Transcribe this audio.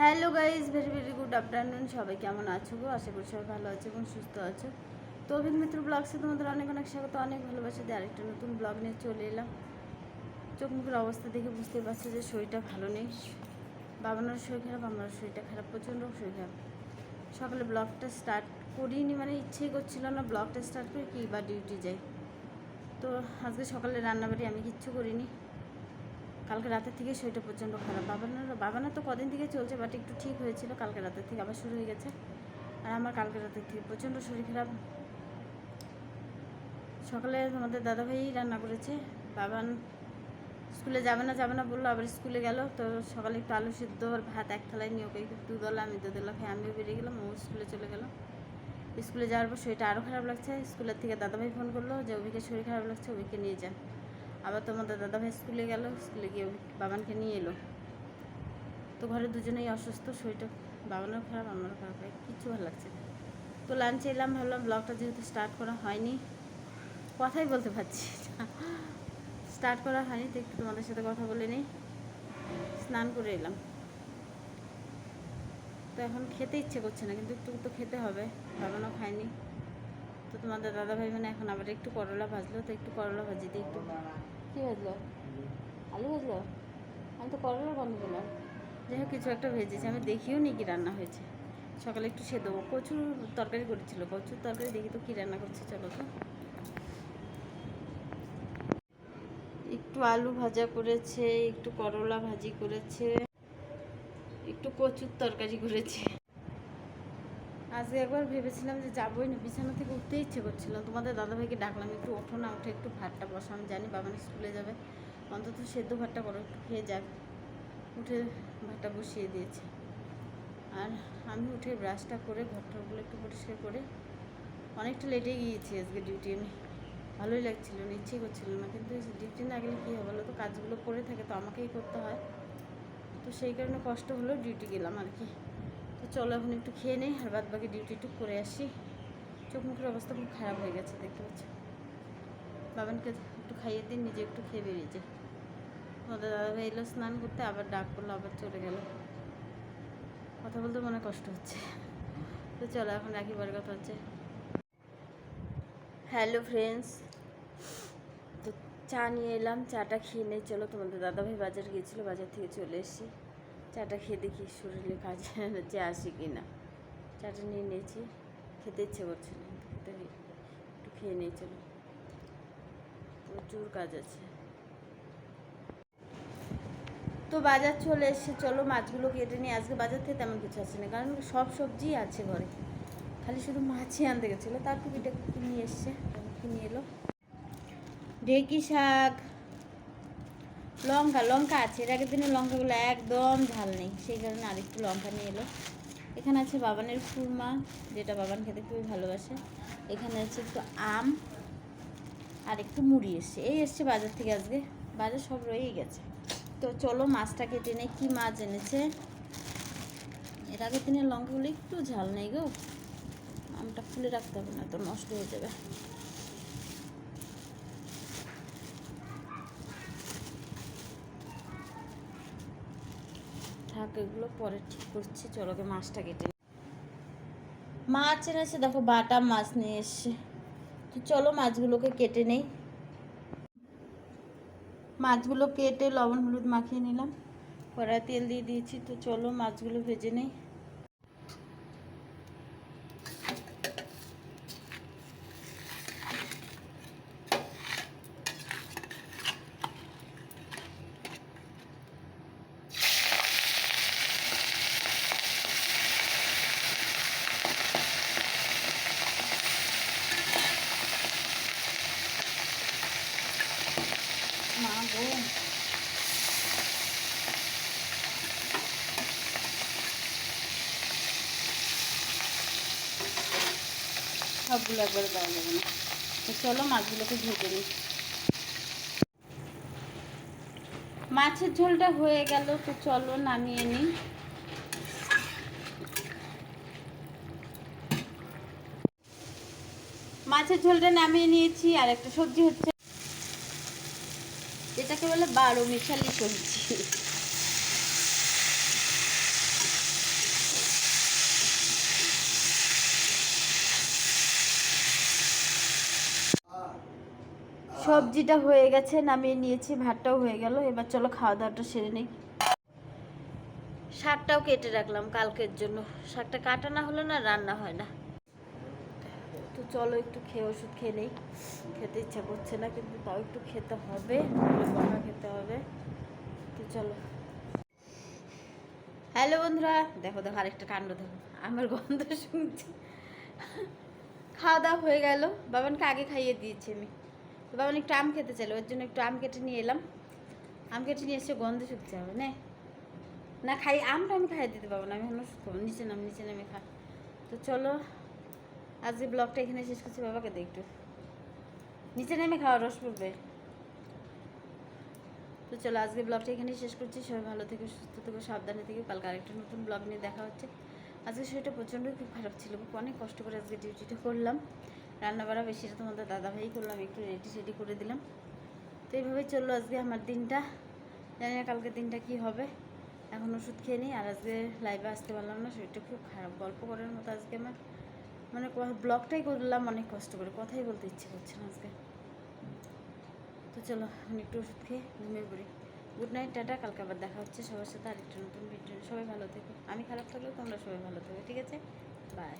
Hello guys very very good afternoon. সবাই কেমন আছো গো? আশা করি সবাই ভালো আছো এবং সুস্থ আছো। তো অভিক মিত্র ব্লগসে তোমাদের অনেক অনেক স্বাগত, অনেক ভালোবাসা দিয়ে আরেকটা নতুন ব্লগ নিয়ে চলে এলাম। চোখ মুখের অবস্থা দেখে বুঝতে পারছ যে শরীরটা ভালো নেই। বাবানোর শরীর খারাপ আমার শরীরটা খারাপ, প্রচণ্ড শরীর খারাপ। সকালে ব্লগটা স্টার্ট করিনি মানে ইচ্ছেই করছিল না ব্লগটা স্টার্ট করে কি বা ডিউটি যাই। তো আজকে সকালে রান্নাবাড়ি আমি কিচ্ছু করিনি। কালকে রাতের থেকে শরীরটা প্রচণ্ড খারাপ। বাবানার বাবানার তো কদিন থেকে চলছে বাট একটু ঠিক হয়েছিল কালকে রাতের থেকে, আবার শুরু হয়ে গেছে। আর আমার কালকে রাতের থেকে প্রচণ্ড শরীর খারাপ। সকালে আমাদের দাদাভাই রান্না করেছে। বাবান স্কুলে যাবে না যাবে না বলল, আবার স্কুলে গেল। তো সকালে একটু আলু সিদ্ধ আর ভাত এক থালায় নিয়ে ওকে দুধলা আমি দুধ দুধলা খেয়ে আমিও বেরিয়ে গেলাম, ও স্কুলে চলে গেল। স্কুলে যাওয়ার পর শরীরটা আরও খারাপ লাগছে। স্কুলের থেকে দাদাভাই ফোন করল যে অভিকে শরীর খারাপ লাগছে, অভিকে নিয়ে যান। আবার তোমাদের দাদাভাই স্কুলে গেল, স্কুলে গিয়ে বাবানকে নিয়ে এলো। তো ঘরে দুজনেই অসুস্থ, শরীরটা বাবানেরও খারাপ, আমারও খারাপ কিচ্ছু ভালো লাগছে না। তো লাঞ্চে এলাম, ভাবলাম ব্লগটা যেহেতু স্টার্ট করা হয়নি, কথাই বলতে পারছি স্টার্ট করা হয়নি, তো একটু তোমাদের সাথে কথা বলে নিই। স্নান করে এলাম। তো এখন খেতে ইচ্ছে করছে না, কিন্তু একটু তো খেতে হবে, বাবানও খায়নি। তো তোমাদের দাদা ভাই মানে এখন আবার একটু করলা ভাজলো তো একটু করলা ভাজি দিই একটু কী ভাজলো? আলু ভাজলো? আমি তো করলা বন্ধ করলাম যাই হোক কিছু একটা ভেজেছি। আমি দেখিও নি কি রান্না হয়েছে। সকালে একটু সে দেবো কচুর তরকারি করেছিল। কচুর তরকারি দেখি তো কী রান্না করছে চলো তো। একটু আলু ভাজা করেছে একটু করলা ভাজি করেছে একটু কচুর তরকারি করেছে। আজকে একবার ভেবেছিলাম যে যাবোই না, বিছানা থেকে উঠতে ইচ্ছে করছিল। তোমাদের দাদাভাইকে ডাকলাম, একটু ওঠো না উঠে একটু ভাতটা বসো, আমি জানি বাবা স্কুলে যাবে। অন্তত সেদ্ধ ভাতটা করো, একটু খেয়ে যাক। উঠে ভাতটা বসিয়ে দিয়েছে। আর আমি উঠে ব্রাশটা করে, ঘরটাগুলো একটু পরিষ্কার করে, অনেকটা লেটে গিয়েছি আজকে ডিউটি আমি ভালোই লাগছিল, না ইচ্ছে করছিল না, কিন্তু ডিউটি না গেলে কী হবে তো কাজগুলো পড়ে থাকে তো আমাকেই করতে হয়। তো সেই কারণে কষ্ট হলো ডিউটি গেলাম আর কি। চলো, এখন একটু খেয়ে নেই, আর বাদ বাকি ডিউটি একটু করে আসি। চোখ মুখের অবস্থা খুব খারাপ হয়ে গেছে, দেখতে পাচ্ছ? বাবানকে একটু খাইয়ে দিন, নিজে একটু খেয়ে বেরিয়েছে। আমাদের দাদাভাই এলো স্নান করতে, আবার ডাক করল আবার চলে গেল। কথা বলতে মনে কষ্ট হচ্ছে। তো চলো, এখন রাখি, পরে কথা হচ্ছে। হ্যালো ফ্রেন্ডস তো চা নিয়ে এলাম, চাটা খেয়ে নেই। চলো তোমাদের দাদাভাই বাজার গিয়েছিল, বাজার থেকে চলে এসেছি। চাটা খেয়ে দেখি শরীরে কাজ যে আসি কি না। চাটা নিয়ে নিয়েছি, খেতে ইচ্ছে করছে না, খেতে একটু খেয়ে নিয়ে চলো। প্রচুর কাজ আছে। তো বাজার চলে এসে চলো মাছগুলো কেটে নিয়ে আজকে বাজার থেকে তেমন কিছু আসছে না কারণ সব সবজি আছে ঘরে। খালি শুধু মাছই আনতে গেছিল তার টুকিটা নিয়ে এসছে? কি নিয়ে এলো? ঢেকি শাক। লঙ্কা লঙ্কা আছে। এর আগের দিনের লঙ্কাগুলো একদম ঝাল নেই। সেই কারণে আর একটু লঙ্কা নিয়ে এলো। এখানে আছে বাবানের খুরমা, যেটা বাবান খেতে খুবই ভালোবাসে। এখানে আছে একটু আম আর একটু মুড়ি এসছে। এই এসছে বাজার থেকে আজকে। বাজার সব রয়েই গেছে। তো চলো মাছটা কেটে নেই কী মাছ এনেছে? এর আগের দিনের লঙ্কাগুলো একটু ঝাল নেই গো। আমটা খুলে রাখতে হবে, না তো নষ্ট হয়ে যাবে। থাক এগুলো পরে ঠিক করছি, চলো গে মাছটা কেটে। মাছ এনেছে, দেখো বাটা মাছ নিয়ে এসছে। তো চলো মাছগুলোকে কেটে নেই। মাছগুলো কেটে লবণ হলুদ মাখিয়ে নিলাম। কড়াই তেল দিয়ে দিয়েছি, তো চলো মাছগুলো ভেজে নেই মা গো সবগুলো একবার দেওয়া যাবে না। তো চলো মাছগুলোকে ভেজে নিই। মাছের ঝোলটা হয়ে গেল, তো চলো নামিয়ে নিই। মাছের ঝোলটা নামিয়ে নিয়েছি, আর একটা সবজি হচ্ছে এটাকে বলে বারো মিশালি সবজি। সবজিটা হয়ে গেছে, নামিয়ে নিয়েছি, ভাতটাও হয়ে গেল। এবার চলো খাওয়া দাওয়াটা সেরে নেই। শাকটাও কেটে রাখলাম কালকের জন্য। শাকটা কাটা না হলে না রান্না হয় না। তো চলো একটু খেয়ে ওষুধ খেয়ে নেই। খেতে ইচ্ছা করছে না, কিন্তু তাও একটু খেতে হবে বকা খেতে হবে। তো চলো। হ্যালো বন্ধুরা, দেখো দেখো, আরেকটা কাণ্ড দেখো। আমার গন্ধ শুনছি। খাওয়া দাওয়া হয়ে গেল। বাবানকে আগে খাইয়ে দিয়েছি আমি। তো বাবান একটু আম খেতে চাইলো, ওর জন্য একটু আম কেটে নিয়ে এলাম। আম কেটে নিয়ে এসে গন্ধ শুকতে হবে না। না, খাই, আমটা আমি খাইয়ে দিতে পারব না, আমি এখন খাব নিচে নাম, নিচে নামে খা। তো চলো আজকে ব্লগটা এখানে শেষ করছি, বাবাকে দে একটু। নিচে নেমে খাওয়া রস পড়বে। তো চলো, আজকে ব্লগটা এখানেই শেষ করছি। সবাই ভালো থেকে, সুস্থ থেকে, সাবধানে থেকে। কালকে আরেকটা নতুন ব্লগ নিয়ে দেখা হচ্ছে। আজকে শরীরটা প্রচণ্ডই খুব খারাপ ছিল খুব অনেক কষ্ট করে আজকে ডিউটিটা করলাম। রান্না বাড়া বেশিটা তোমাদের দাদাভাই করলাম একটু রেডি সেডি করে দিলাম। তো এইভাবেই চলল আজকে আমার দিনটা। জানি না কালকে দিনটা কি হবে। এখন ওষুধ খেয়ে নিই, আর আজকে লাইভে আসতে পারলাম না, শরীরটা খুব খারাপ। গল্প করার মতো আজকে আমার মানে ব্লগটাই করলাম, অনেক কষ্ট করে, কথাই বলতে ইচ্ছে করছে না আজকে। তো চলো, আমি একটু ওষুধ খেয়ে ঘুমিয়ে পড়ি। গুড নাইট টাটা, কালকে আবার দেখা হচ্ছে সবার সাথে আরেকটা নতুন ভিডিও সবাই ভালো থেকো। আমি খারাপ থাকলেও তোমরা সবাই ভালো থেকো, ঠিক আছে? বাই